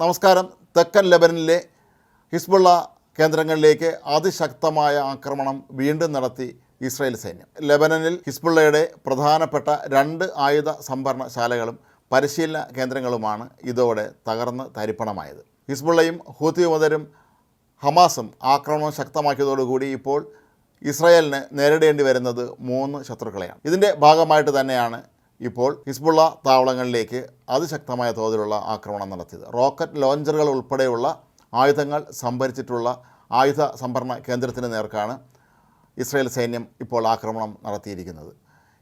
നമസ്കാരം. തെക്കൻ ലെബനനിലെ ഹിസ്ബുള്ള കേന്ദ്രങ്ങളിലേക്ക് അതിശക്തമായ ആക്രമണം വീണ്ടും നടത്തി ഇസ്രായേൽ സൈന്യം. ലെബനനിൽ ഹിസ്ബുള്ളയുടെ പ്രധാനപ്പെട്ട രണ്ട് ആയുധ സംഭരണശാലകളും പരിശീലന കേന്ദ്രങ്ങളുമാണ് ഇതോടെ തകർന്ന് തരിപ്പണമായത്. ഹിസ്ബുള്ളയും ഹൂത്തി ഹൂത്തിയുമതരും ഹമാസും ആക്രമണം ശക്തമാക്കിയതോടുകൂടി ഇപ്പോൾ ഇസ്രായേലിന് നേരിടേണ്ടി വരുന്നത് മൂന്ന് ശത്രുക്കളെയാണ്. ഇതിന്റെ ഭാഗമായിട്ട് തന്നെയാണ് ഇപ്പോൾ ഹിസ്ബുള്ള താവളങ്ങളിലേക്ക് അതിശക്തമായ തോതിലുള്ള ആക്രമണം നടത്തിയത്. റോക്കറ്റ് ലോഞ്ചറുകൾ ഉൾപ്പെടെയുള്ള ആയുധങ്ങൾ സംഭരിച്ചിട്ടുള്ള ആയുധ സംഭരണ കേന്ദ്രത്തിന് നേർക്കാണ് ഇസ്രയേൽ സൈന്യം ഇപ്പോൾ ആക്രമണം നടത്തിയിരിക്കുന്നത്.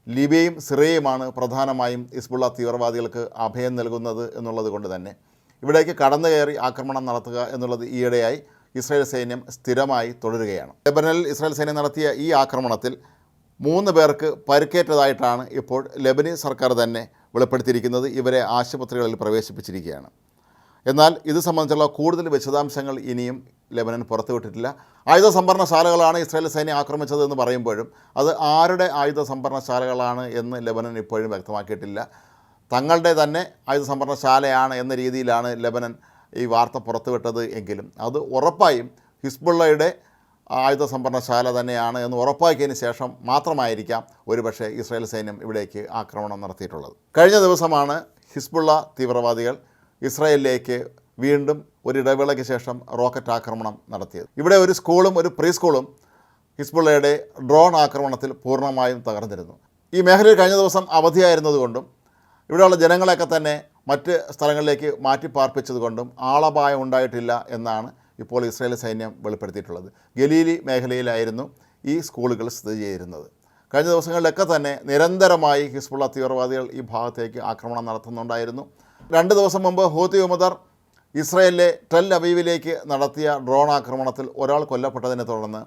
ലിബിയയും സിറിയയുമാണ് പ്രധാനമായും ഹിസ്ബുള്ള തീവ്രവാദികൾക്ക് അഭയം നൽകുന്നത് എന്നുള്ളത് കൊണ്ട് തന്നെ ഇവിടേക്ക് കടന്നു കയറി ആക്രമണം നടത്തുക എന്നുള്ളത് ഈയിടെയായി ഇസ്രായേൽ സൈന്യം സ്ഥിരമായി തുടരുകയാണ്. ലെബനനിൽ ഇസ്രായേൽ സൈന്യം നടത്തിയ ഈ ആക്രമണത്തിൽ മൂന്ന് പേർക്ക് പരിക്കേറ്റതായിട്ടാണ് ഇപ്പോൾ ലബനീസ് സർക്കാർ തന്നെ വെളിപ്പെടുത്തിയിരിക്കുന്നത്. ഇവരെ ആശുപത്രികളിൽ പ്രവേശിപ്പിച്ചിരിക്കുകയാണ്. എന്നാൽ ഇത് സംബന്ധിച്ചുള്ള കൂടുതൽ വിശദാംശങ്ങൾ ഇനിയും ലെബനൻ പുറത്തുവിട്ടിട്ടില്ല. ആയുധ സംഭരണശാലകളാണ് ഇസ്രായേൽ സൈന്യം ആക്രമിച്ചത് എന്ന് പറയുമ്പോഴും അത് ആരുടെ ആയുധ സംഭരണശാലകളാണ് എന്ന് ലെബനൻ ഇപ്പോഴും വ്യക്തമാക്കിയിട്ടില്ല. തങ്ങളുടെ തന്നെ ആയുധ സംഭരണശാലയാണ് എന്ന രീതിയിലാണ് ലെബനൻ ഈ വാർത്ത പുറത്തുവിട്ടത് എങ്കിലും അത് ഉറപ്പായും ഹിസ്ബുള്ളയുടെ ആയുധ സംഭരണശാല തന്നെയാണ് എന്ന് ഉറപ്പാക്കിയതിന് ശേഷം മാത്രമായിരിക്കാം ഒരുപക്ഷെ ഇസ്രായേൽ സൈന്യം ഇവിടേക്ക് ആക്രമണം നടത്തിയിട്ടുള്ളത്. കഴിഞ്ഞ ദിവസമാണ് ഹിസ്ബുള്ള തീവ്രവാദികൾ ഇസ്രായേലിലേക്ക് വീണ്ടും ഒരു ഇടവേളയ്ക്ക് ശേഷം റോക്കറ്റ് ആക്രമണം നടത്തിയത്. ഇവിടെ ഒരു സ്കൂളും ഒരു പ്രീ സ്കൂളും ഹിസ്ബുള്ളയുടെ ഡ്രോൺ ആക്രമണത്തിൽ പൂർണമായും തകർന്നിരുന്നു. ഈ മേഖലയിൽ കഴിഞ്ഞ ദിവസം അവധിയായിരുന്നതുകൊണ്ടും ഇവിടെയുള്ള ജനങ്ങളെയൊക്കെ തന്നെ മറ്റ് സ്ഥലങ്ങളിലേക്ക് മാറ്റി പാർപ്പിച്ചതുകൊണ്ടും ആളപായം ഉണ്ടായിട്ടില്ല എന്നാണ് ഇപ്പോൾ ഇസ്രായേൽ സൈന്യം വെളിപ്പെടുത്തിയിട്ടുള്ളത്. ഗലീലി മേഖലയിലായിരുന്നു ഈ സ്കൂളുകൾ സ്ഥിതി ചെയ്തിരുന്നത് കഴിഞ്ഞ ദിവസങ്ങളിലൊക്കെ തന്നെ നിരന്തരമായി ഹിസ്ബുള്ള തീവ്രവാദികൾ ഈ ഭാഗത്തേക്ക് ആക്രമണം നടത്തുന്നുണ്ടായിരുന്നു. രണ്ട് ദിവസം മുമ്പ് ഹൂത്തി ഉമദർ ഇസ്രായേലിലെ ടെൽ അവീവിലേക്ക് നടത്തിയ ഡ്രോൺ ആക്രമണത്തിൽ ഒരാൾ കൊല്ലപ്പെട്ടതിനെ തുടർന്ന്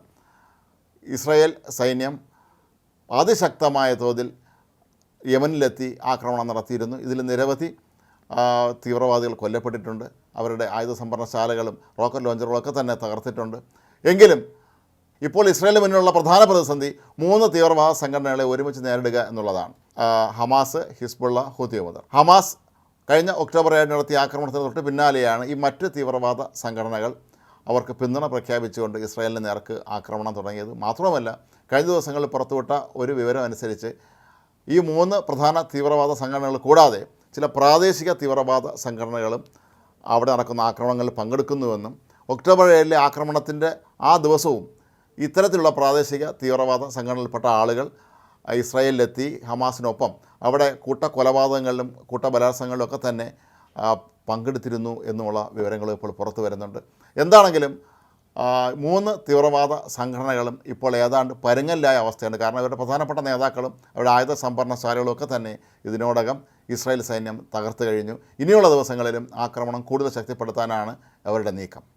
ഇസ്രായേൽ സൈന്യം അതിശക്തമായ തോതിൽ യമനിലെത്തി ആക്രമണം നടത്തിയിരുന്നു. ഇതിൽ നിരവധി തീവ്രവാദികൾ കൊല്ലപ്പെട്ടിട്ടുണ്ട്. അവരുടെ ആയുധ സംഭരണശാലകളും റോക്കറ്റ് ലോഞ്ചറുകളൊക്കെ തന്നെ തകർത്തിട്ടുണ്ട്. എങ്കിലും ഇപ്പോൾ ഇസ്രായേലിന് മുന്നിലുള്ള പ്രധാന പ്രതിസന്ധി മൂന്ന് തീവ്രവാദ സംഘടനകളെ ഒരുമിച്ച് നേരിടുക എന്നുള്ളതാണ്. ഹമാസ് ഹിസ്ബുള്ള ഹൂത്തി മുതൽ ഹമാസ് കഴിഞ്ഞ ഒക്ടോബർ ഏഴ് നടത്തിയ ആക്രമണത്തിന് തൊട്ട് പിന്നാലെയാണ് ഈ മറ്റ് തീവ്രവാദ സംഘടനകൾ അവർക്ക് പിന്തുണ പ്രഖ്യാപിച്ചുകൊണ്ട് ഇസ്രായേലിന് നേർക്ക് ആക്രമണം തുടങ്ങിയത്. മാത്രമല്ല കഴിഞ്ഞ ദിവസങ്ങളിൽ പുറത്തുവിട്ട ഒരു വിവരം അനുസരിച്ച് ഈ മൂന്ന് പ്രധാന തീവ്രവാദ സംഘടനകൾ കൂടാതെ ചില പ്രാദേശിക തീവ്രവാദ സംഘടനകളും അവിടെ നടക്കുന്ന ആക്രമണങ്ങളിൽ പങ്കെടുക്കുന്നുവെന്നും ഒക്ടോബർ ഏഴിലെ ആക്രമണത്തിന്റെ ആ ദിവസവും ഇത്തരത്തിലുള്ള പ്രാദേശിക തീവ്രവാദ സംഘടനയിൽപ്പെട്ട ആളുകൾ ഇസ്രായേലിലെത്തി ഹമാസിനൊപ്പം അവിടെ കൂട്ട കൊലപാതകങ്ങളിലും കൂട്ട ബലാത്സംഗങ്ങളിലും ഒക്കെ തന്നെ പങ്കെടുത്തിരുന്നു എന്നുള്ള വിവരങ്ങൾ ഇപ്പോൾ പുറത്തു വരുന്നുണ്ട്. എന്താണെങ്കിലും മൂന്ന് തീവ്രവാദ സംഘടനകളും ഇപ്പോൾ ഏതാണ്ട് പരുങ്ങലിലായ അവസ്ഥയാണ്. കാരണം ഇവരുടെ പ്രധാനപ്പെട്ട നേതാക്കളും അവരുടെ ആയുധ സംഭരണശാലകളും ഒക്കെ തന്നെ ഇതിനോടകം ഇസ്രായേൽ സൈന്യം തകർത്തു കഴിഞ്ഞു. ഇനിയുള്ള ദിവസങ്ങളിലും ആക്രമണം കൂടുതൽ ശക്തിപ്പെടുത്താനാണ് അവരുടെ നീക്കം.